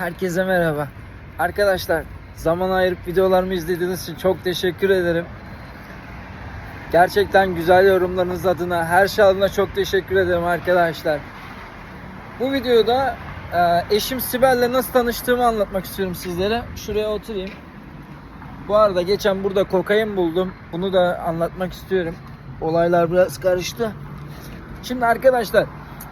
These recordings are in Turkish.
Herkese merhaba. Arkadaşlar zaman ayırıp videolarımı izlediğiniz için çok teşekkür ederim. Gerçekten güzel yorumlarınız adına, her şey adına çok teşekkür ederim arkadaşlar. Bu videoda e, eşim Sibel'le nasıl tanıştığımı anlatmak istiyorum sizlere. Şuraya oturayım. Bu arada geçen burada kokain buldum. Bunu da anlatmak istiyorum. Olaylar biraz karıştı. Şimdi arkadaşlar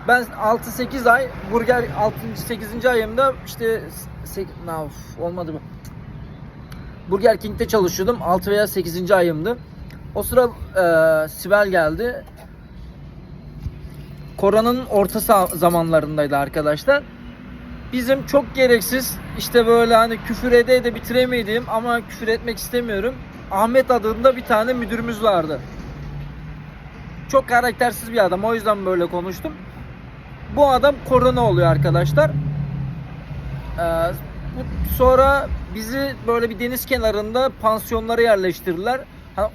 ben 6-8 ay burger 6. 8. ayımda işte 8, of, olmadı mı? Burger King'de çalışıyordum. 6 veya 8. ayımdı. O sıra e, Sibel geldi. Koronanın orta zamanlarındaydı arkadaşlar. Bizim çok gereksiz işte böyle hani küfür ede ede bitiremediğim ama küfür etmek istemiyorum. Ahmet adında bir tane müdürümüz vardı. Çok karaktersiz bir adam. O yüzden böyle konuştum. Bu adam korona oluyor arkadaşlar. Ee, sonra bizi böyle bir deniz kenarında pansiyonlara yerleştirdiler. Ha,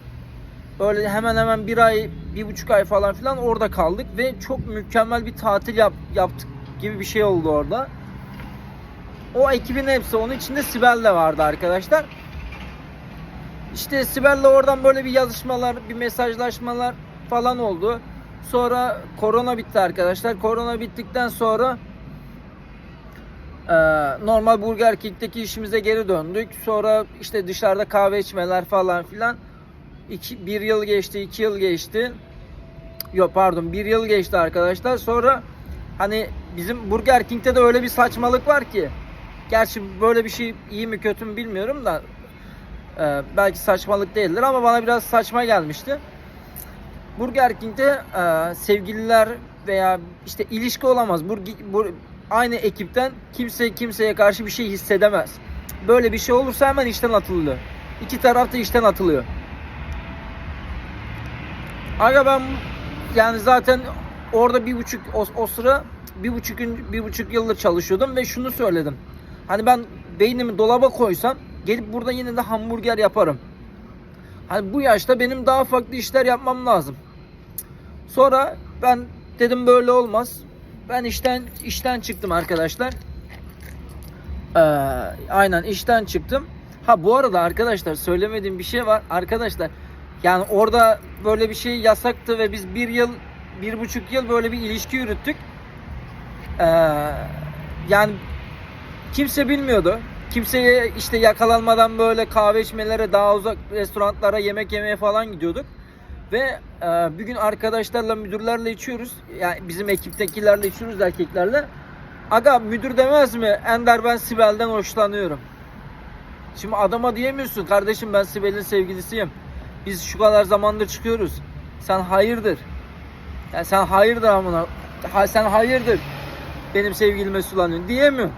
Böyle hemen hemen bir ay, bir buçuk ay falan filan orada kaldık ve çok mükemmel bir tatil yap, yaptık gibi bir şey oldu orada. O ekibin hepsi onun içinde Sibel de vardı arkadaşlar. İşte Sibel'le oradan böyle bir yazışmalar, bir mesajlaşmalar falan oldu. Sonra korona bitti arkadaşlar. Korona bittikten sonra e, normal Burger King'deki işimize geri döndük. Sonra işte dışarıda kahve içmeler falan filan. İki, bir yıl geçti, iki yıl geçti. Yok pardon bir yıl geçti arkadaşlar. Sonra hani bizim Burger King'de de öyle bir saçmalık var ki. Gerçi böyle bir şey iyi mi kötü mü bilmiyorum da e, belki saçmalık değildir ama bana biraz saçma gelmişti. Burger King'de e, sevgililer veya işte ilişki olamaz. Bur, bur, aynı ekipten kimse kimseye karşı bir şey hissedemez. Böyle bir şey olursa hemen işten atılıyor. İki taraf da işten atılıyor. Aga ben yani zaten orada bir buçuk o, o sıra bir buçuk gün bir buçuk yıldır çalışıyordum ve şunu söyledim. Hani ben beynimi dolaba koysam gelip burada yine de hamburger yaparım. Hani bu yaşta benim daha farklı işler yapmam lazım. Sonra ben dedim böyle olmaz. Ben işten işten çıktım arkadaşlar. Ee, aynen işten çıktım. Ha bu arada arkadaşlar söylemediğim bir şey var. Arkadaşlar yani orada böyle bir şey yasaktı ve biz bir yıl, bir buçuk yıl böyle bir ilişki yürüttük. Ee, yani kimse bilmiyordu. Kimseye işte yakalanmadan böyle kahve içmelere, daha uzak restoranlara yemek yemeye falan gidiyorduk. Ve e, bir gün arkadaşlarla, müdürlerle içiyoruz. Yani bizim ekiptekilerle içiyoruz erkeklerle. Aga müdür demez mi? Ender ben Sibel'den hoşlanıyorum. Şimdi adama diyemiyorsun kardeşim ben Sibel'in sevgilisiyim. Biz şu kadar zamandır çıkıyoruz. Sen hayırdır? Ya sen hayırdır amına. Ha, sen hayırdır? Benim sevgilime sulanıyorsun diyemiyorum.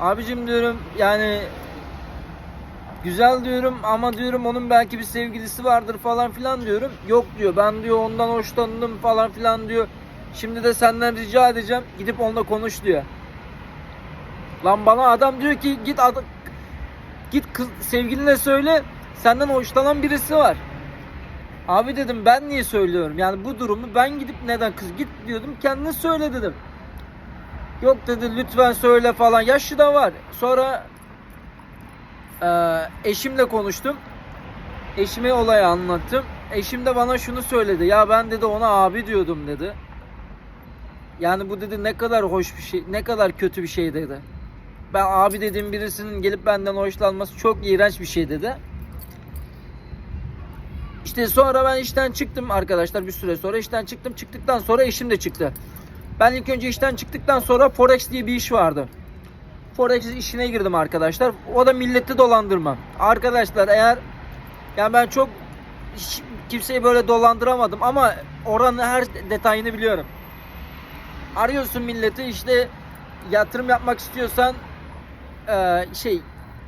Abicim diyorum yani güzel diyorum ama diyorum onun belki bir sevgilisi vardır falan filan diyorum. Yok diyor ben diyor ondan hoşlandım falan filan diyor. Şimdi de senden rica edeceğim gidip onunla konuş diyor. Lan bana adam diyor ki git ad- git kız sevgiline söyle senden hoşlanan birisi var. Abi dedim ben niye söylüyorum? Yani bu durumu ben gidip neden kız git diyordum kendine söyle dedim. Yok dedi lütfen söyle falan. Yaşı da var. Sonra eee, eşimle konuştum. Eşime olayı anlattım. Eşim de bana şunu söyledi. Ya ben dedi ona abi diyordum dedi. Yani bu dedi ne kadar hoş bir şey, ne kadar kötü bir şey dedi. Ben abi dediğim birisinin gelip benden hoşlanması çok iğrenç bir şey dedi. İşte sonra ben işten çıktım arkadaşlar bir süre sonra işten çıktım. Çıktıktan sonra eşim de çıktı. Ben ilk önce işten çıktıktan sonra Forex diye bir iş vardı. Forex işine girdim arkadaşlar. O da milleti dolandırma. Arkadaşlar eğer yani ben çok hiç kimseyi böyle dolandıramadım ama oranın her detayını biliyorum. Arıyorsun milleti işte yatırım yapmak istiyorsan eee, şey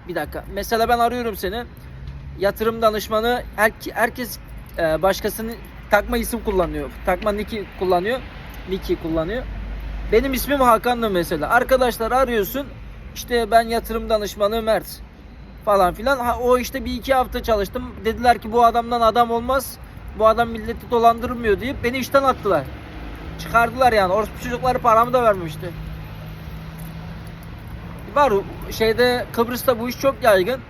bir dakika. Mesela ben arıyorum seni. Yatırım danışmanı her, herkes eee, başkasının takma isim kullanıyor. Takma niki kullanıyor. Niki kullanıyor. Benim ismim Hakan'dı mesela. Arkadaşlar arıyorsun. İşte ben yatırım danışmanı Mert falan filan. Ha, o işte bir iki hafta çalıştım. Dediler ki bu adamdan adam olmaz. Bu adam milleti dolandırmıyor deyip beni işten attılar. Çıkardılar yani. Orospu çocukları paramı da vermemişti. var şeyde Kıbrıs'ta bu iş çok yaygın.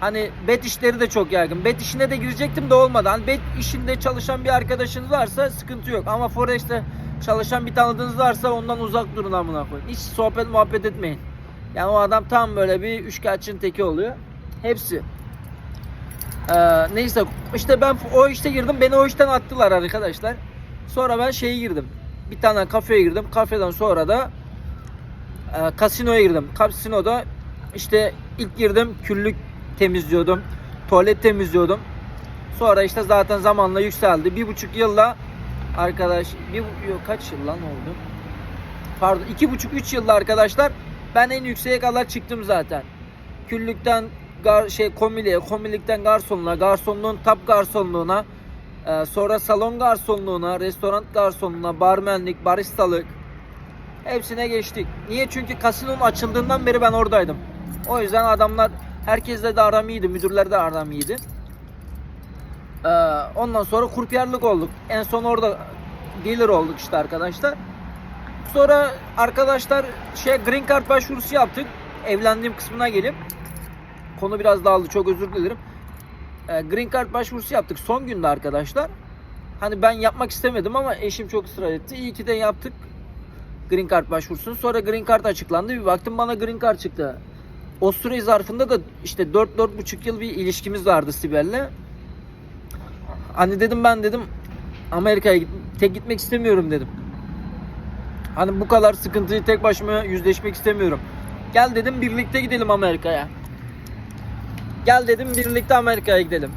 Hani bet işleri de çok yaygın. Bet işine de girecektim de olmadı. Hani bet işinde çalışan bir arkadaşınız varsa sıkıntı yok. Ama Forex'te çalışan bir tanıdığınız varsa ondan uzak durun amına koyun. Hiç sohbet muhabbet etmeyin. Yani o adam tam böyle bir üçkağıtçının teki oluyor. Hepsi. Ee, neyse işte ben o işte girdim. Beni o işten attılar arkadaşlar. Sonra ben şeye girdim. Bir tane kafeye girdim. Kafeden sonra da e, kasinoya girdim. Kasinoda işte ilk girdim küllük temizliyordum. Tuvalet temizliyordum. Sonra işte zaten zamanla yükseldi. Bir buçuk yılla arkadaş bir yok, kaç yıl lan oldu? Pardon iki buçuk üç yılda arkadaşlar ben en yükseğe kadar çıktım zaten. Küllükten gar, şey komiliye, komilikten garsonluğa, garsonluğun tap garsonluğuna, e, sonra salon garsonluğuna, restoran garsonluğuna, barmenlik, baristalık hepsine geçtik. Niye? Çünkü kasinonun açıldığından beri ben oradaydım. O yüzden adamlar herkesle de aram iyiydi, müdürler de aram iyiydi. Ee, ondan sonra kurpiyerlik olduk. En son orada dealer olduk işte arkadaşlar. Sonra arkadaşlar şey green card başvurusu yaptık. Evlendiğim kısmına gelip konu biraz dağıldı çok özür dilerim. Ee, green card başvurusu yaptık son günde arkadaşlar. Hani ben yapmak istemedim ama eşim çok ısrar etti. İyi ki de yaptık green card başvurusunu. Sonra green card açıklandı. Bir baktım bana green card çıktı. O süre zarfında da işte 4-4,5 yıl bir ilişkimiz vardı Sibel'le. Hani dedim ben dedim Amerika'ya tek gitmek istemiyorum dedim. Hani bu kadar sıkıntıyı tek başıma yüzleşmek istemiyorum. Gel dedim birlikte gidelim Amerika'ya. Gel dedim birlikte Amerika'ya gidelim.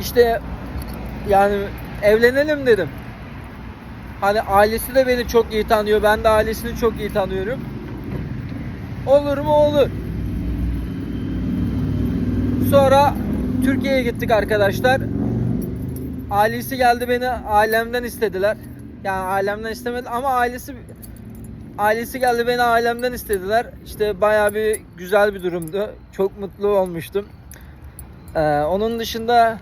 İşte yani evlenelim dedim. Hani ailesi de beni çok iyi tanıyor. Ben de ailesini çok iyi tanıyorum. Olur mu olur. Sonra Türkiye'ye gittik arkadaşlar. Ailesi geldi beni ailemden istediler. Yani ailemden istemedi ama ailesi ailesi geldi beni ailemden istediler. İşte bayağı bir güzel bir durumdu. Çok mutlu olmuştum. Ee, onun dışında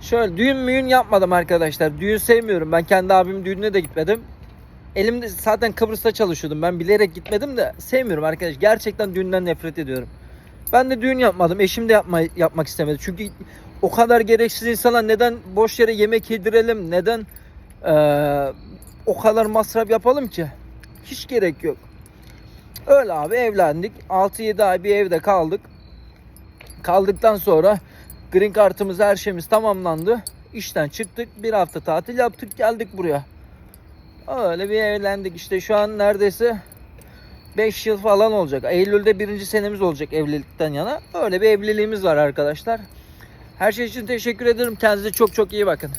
şöyle düğün müğün yapmadım arkadaşlar. Düğün sevmiyorum. Ben kendi abimin düğününe de gitmedim. Elimde zaten Kıbrıs'ta çalışıyordum. Ben bilerek gitmedim de sevmiyorum arkadaş. Gerçekten düğünden nefret ediyorum. Ben de düğün yapmadım. Eşim de yapma, yapmak istemedi. Çünkü o kadar gereksiz insana neden boş yere yemek yedirelim? Neden eee, o kadar masraf yapalım ki? Hiç gerek yok. Öyle abi evlendik. 6-7 ay bir evde kaldık. Kaldıktan sonra green kartımız her şeyimiz tamamlandı. İşten çıktık. Bir hafta tatil yaptık geldik buraya. Öyle bir evlendik. İşte şu an neredeyse 5 yıl falan olacak. Eylül'de birinci senemiz olacak evlilikten yana. Öyle bir evliliğimiz var arkadaşlar. Her şey için teşekkür ederim. Kendinize çok çok iyi bakın.